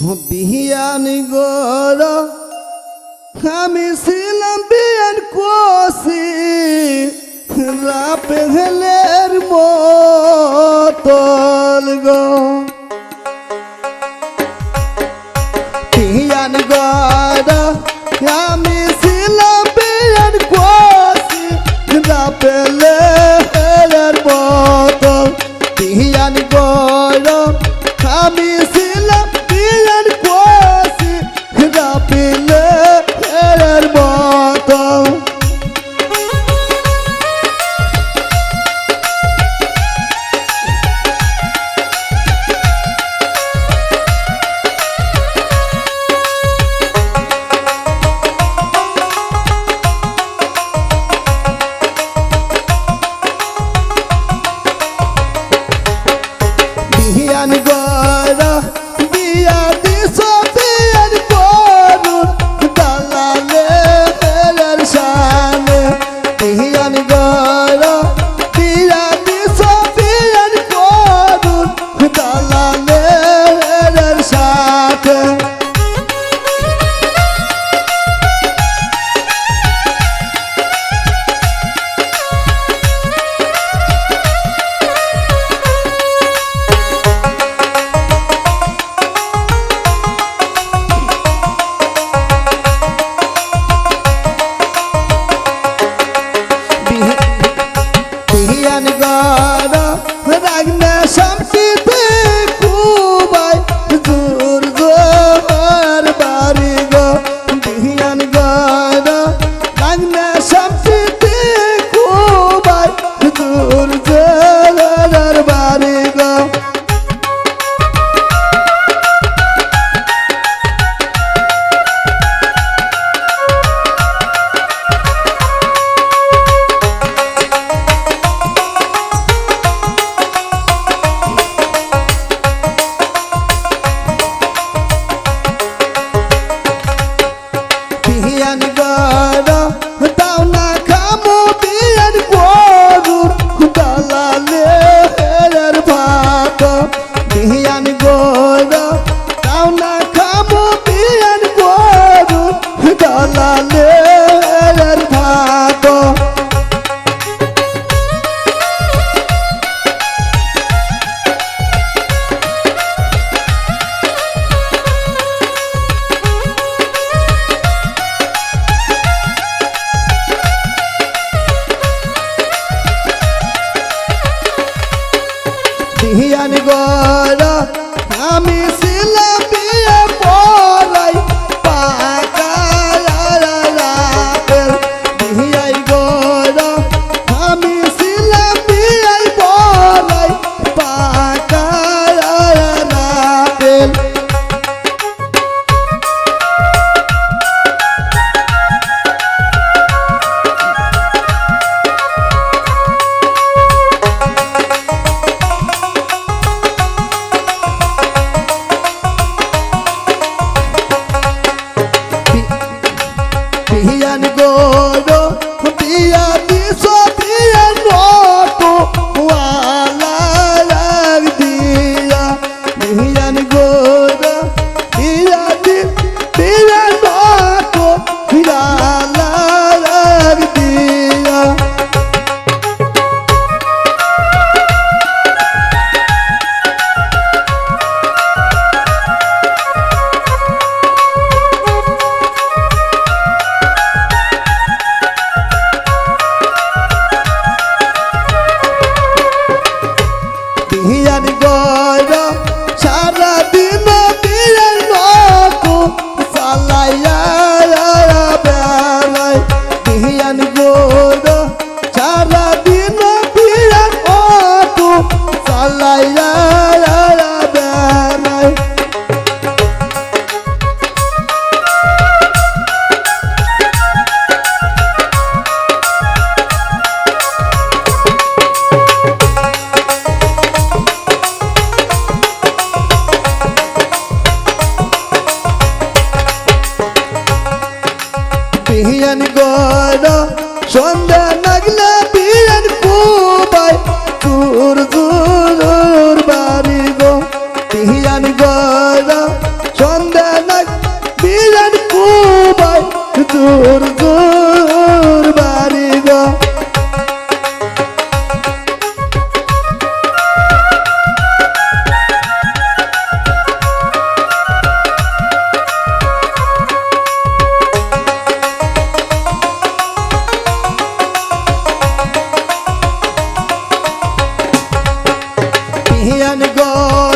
বিহিয়ানি গর আমি ছিলাম বিয়ার কোসি রাপেলের মতল গো। দালালের ভাগ। হিয়ান গড় আমি না সন্ধে Here hiyan go.